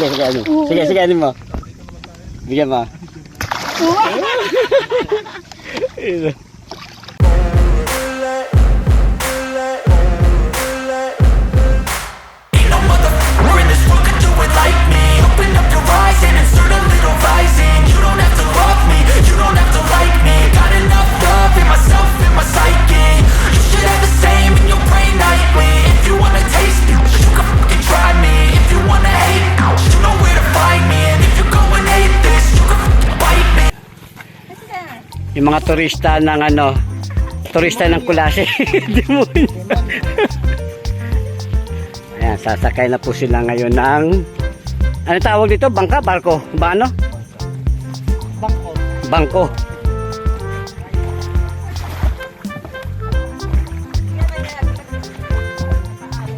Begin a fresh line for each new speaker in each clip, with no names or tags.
Sige, sige, ano. Sige, sige, ano mo. Bigyan mo. Ayun. Yung mga turista ng ano, turista ng Kulase. Demonyo. Ayan, sasakay na po sila ngayon ng ano tawag dito? Bangka? Barko? Ba ano?
Bangko.
Bangko.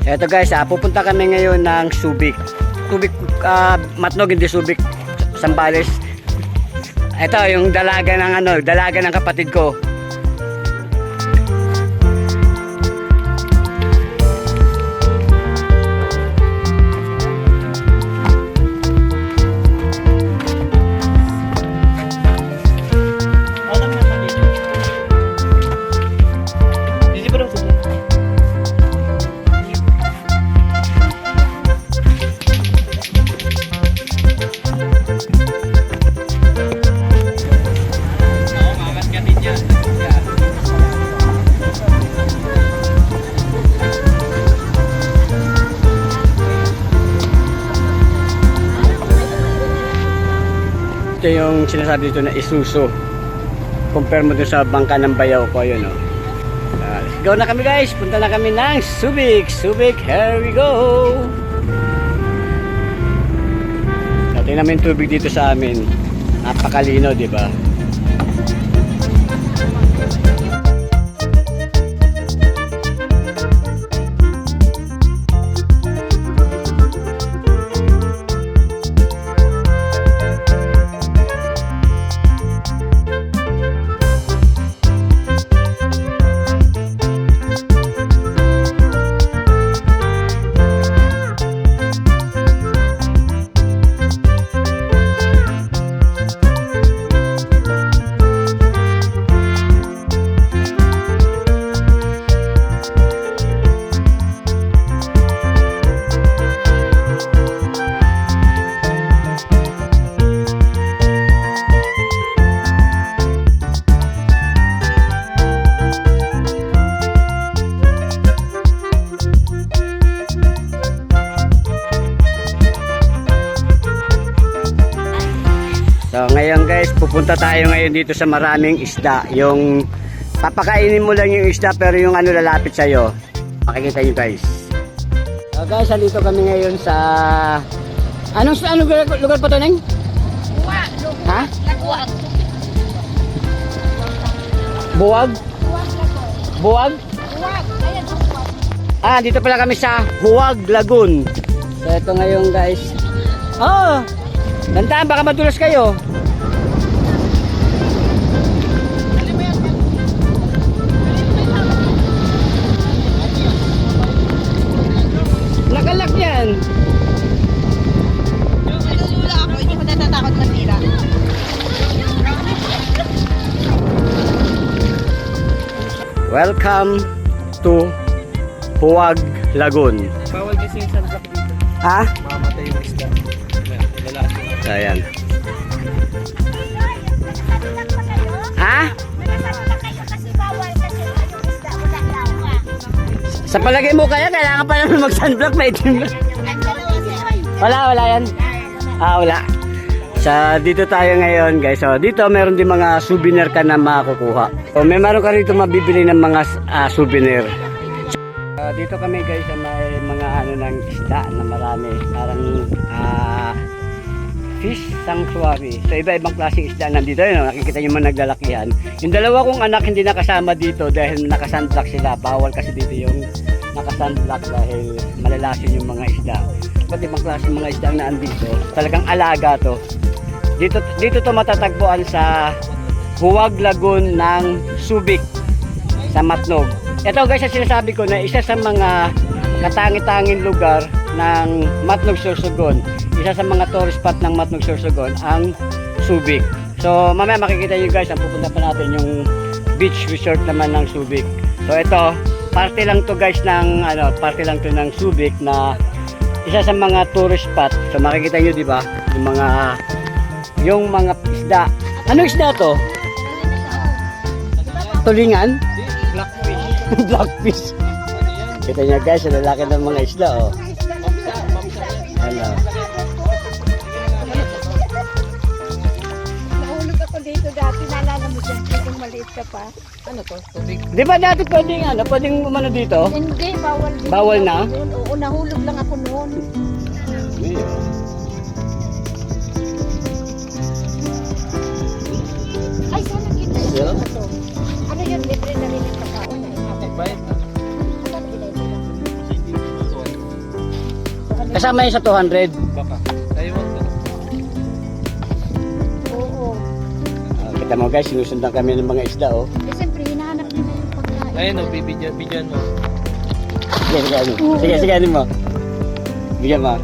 Eto guys, ah, pupunta kami ngayon ng Subic. Subic, ah, Matnog, hindi Subic, Sambales. Ito, yung dalaga ng ano, dalaga ng kapatid ko. Ito yung sinasabi dito na isuso. Compare mo dun sa bangka ng bayaw ko, yun o. Uh, let's go na kami guys. Punta na kami ng Subic. Subic, here we go. Mo yung tubig dito sa amin. Napakalino, di ba? Pupunta tayo ngayon dito sa maraming isda. Yung papakainin mo lang yung isda pero yung ano lalapit sa'yo. Makikita nyo guys. So guys, dito kami ngayon sa... Anong, anong lugar, lugar pa to, Neng? Ha? Buwag? Buwag? Ah, dito pala kami sa Huwag Lagoon. So ito ngayon guys. Oh! Dantaan, baka madulas kayo. Welcome to Huwag Lagoon.
Bawal kasi yung sunblock dito.
Ha?
Mamatay yung isda.
Ayan. Ha? Sa palagay mo kaya, kailangan pa naman mag-sunblock, may itim na. Wala, wala yan. Ah, wala. Sa dito tayo ngayon, guys. So, dito meron din mga souvenir ka na makukuha. So, may meron ka rito mabibili ng mga ah, souvenir. Ah, dito kami guys sa may mga ano ng isda na marami. Parang ah, fish sanctuary. So iba-ibang klaseng isda nandito. Yun, nakikita nyo man naglalakihan. Yung dalawa kong anak hindi nakasama dito dahil nakasunblock sila. Bawal kasi dito yung nakasunblock dahil malalasin yung mga isda. Pati ibang klaseng mga isda na andito. Talagang alaga to. Dito, dito to matatagpuan sa Huwag Lagoon ng Subic sa Matnog. Ito guys, ang sinasabi ko na isa sa mga katangi-tanging lugar ng Matnog Sorsogon. Isa sa mga tourist spot ng Matnog Sorsogon ang Subic. So mamaya makikita nyo guys, ang pupunta pa natin yung beach resort naman ng Subic. So ito, parte lang to guys ng ano, parte lang to ng Subic na isa sa mga tourist spot. So makikita nyo di ba, yung mga yung mga isda. Ano isda to? Tulingan?
Blackfish.
Blackfish. Kita niya guys, ang lalaki ng mga isda oh. Ano?
Nahulog ako dito dati. Naalala mo dyan. Kung maliit ka pa.
Ano to? Tubig.
Di ba dati pwedeng ano, pwedeng umano dito?
Hindi, bawal din.
Bawal na?
Oo, nahulog lang ako noon. Ay,
Kasama yun sa 200.
Baka.
Oo.
Ah, kita mo guys, sinusundan kami ng mga isda oh.
Eh, siyempre, hinahanap nila yung pagkain.
Ayun o, bibigyan, bigyan mo.
Sige, sige, ano. Sige, sige, ano mo. Bigyan mo.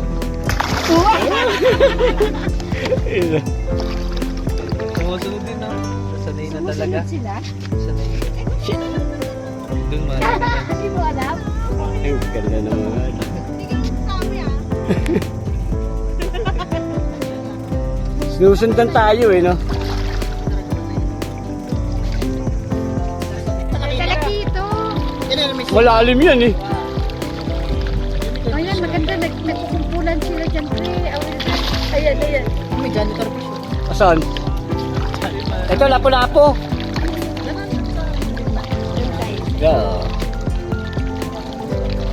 Sumusunod din na. Sanay na talaga.
Sumusunod sila?
Sanay. Doon man.
Hindi mo alam?
Ay, ganda naman. Sinusundan tayo eh, no?
Kalaki ito.
Malalim yan eh.
Ayan, maganda. Nag nagkukumpulan sila dyan, pre. Ayan, ayan.
May janitor fish. oh.
Asan? Ito, lapo-lapo. Yeah.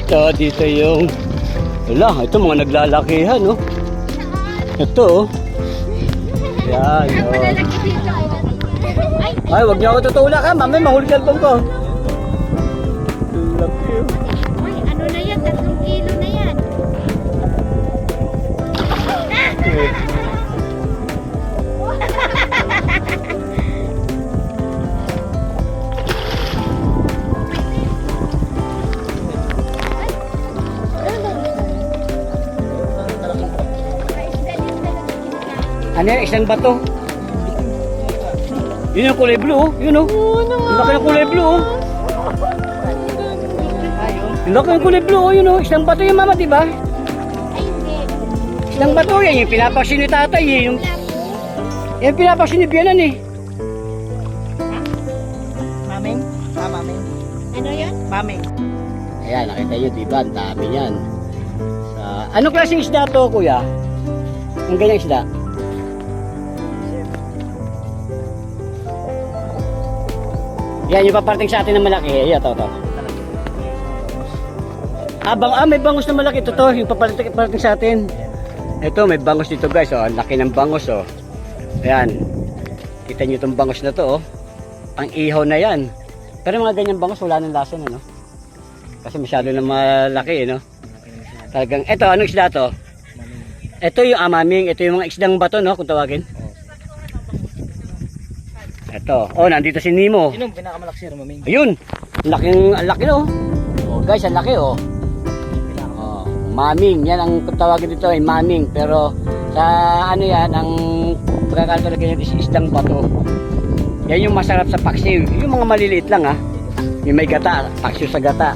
Ito, dito yung... Wala, ito mga naglalakihan, no? Ito, oh. Yan, oh.
Ay,
wag niyo ako tutulak ha. Mamay, mahuli ka ko. Laki, oh.
ay, ano na yan? Tatlong kilo na yan.
Ano yan? Isang bato? Yun yung kulay blue, oh. Yun, oh. Yung laki ng kulay blue, oh. Yung laki ng kulay blue, oh. Yun, oh. Isang bato yung mama, di ba?
Ay, hindi.
Isang bato yan. Yung pinapaksin ni tatay, eh. Yung, yung pinapaksin ni Bianan, eh.
Maming? Ah, maming.
Ano yan?
Maming.
Ayan, nakita nyo, di ba? Ang dami yan. Sa, anong klaseng isda to, kuya? Ang ganyang isda? Yan, yung paparting sa atin na malaki. Ayan, to, to. Ah, ah, may bangos na malaki. Ito to, yung paparting, paparting sa atin. Ito, may bangos dito guys. Oh. Ang laki ng bangos. Oh. Ayan. Kita nyo itong bangos na to. Oh. Ang ihaw na yan. Pero mga ganyang bangos, wala nang lasa na, no? Kasi masyado na malaki, eh, no? Talagang, eto, anong isda to? Ito yung amaming, ito yung mga isdang bato, no? Kung tawagin. Ito, oh, nandito si Nemo.
Sino ang pinakamalaki sir, maming?
Ayun, ang laking, ang laki, no? Oh, guys, ang laki, oh. Oh, maming, yan ang tawagin dito ay maming. Pero, sa ano yan, ang pagkakala ganyan is isdang bato. Yan yung masarap sa paksiw. Yung mga maliliit lang, ha? Yung may gata, paksiw sa gata.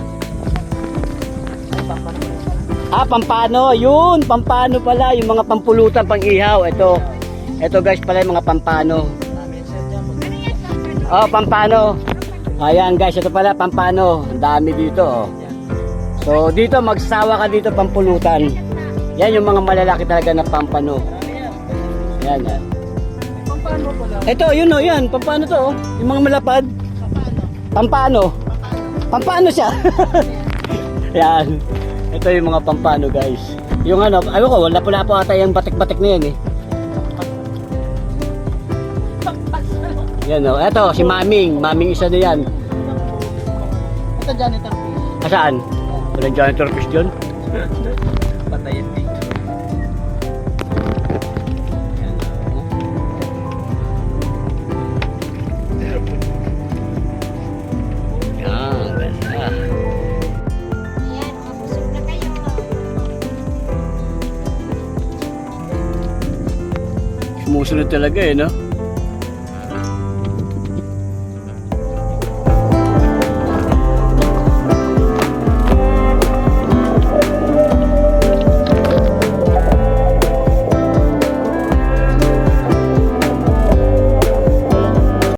Ah, pampano. Yun, pampano pala. Yung mga pampulutan, pang ihaw. Ito. Ito guys pala yung mga pampano. Oh, pampano. Ayan guys, ito pala pampano. Ang dami dito. Oh. So dito magsawa ka dito pampulutan. Yan yung mga malalaki talaga na pampano. Yan, yan. Ito, yun oh, yan. Pampano to oh. Yung mga malapad. Pampano. Pampano siya. yan. Ito yung mga pampano guys. Yung ano, ayaw ko, wala pala po ata yung batik-batik na yan eh. Yan o. Eto, si Maming. Maming isa na yan.
Ito janitor fish.
Asaan? Walang janitor fish dyan.
Patayin
din.
Sumusunod talaga eh, no?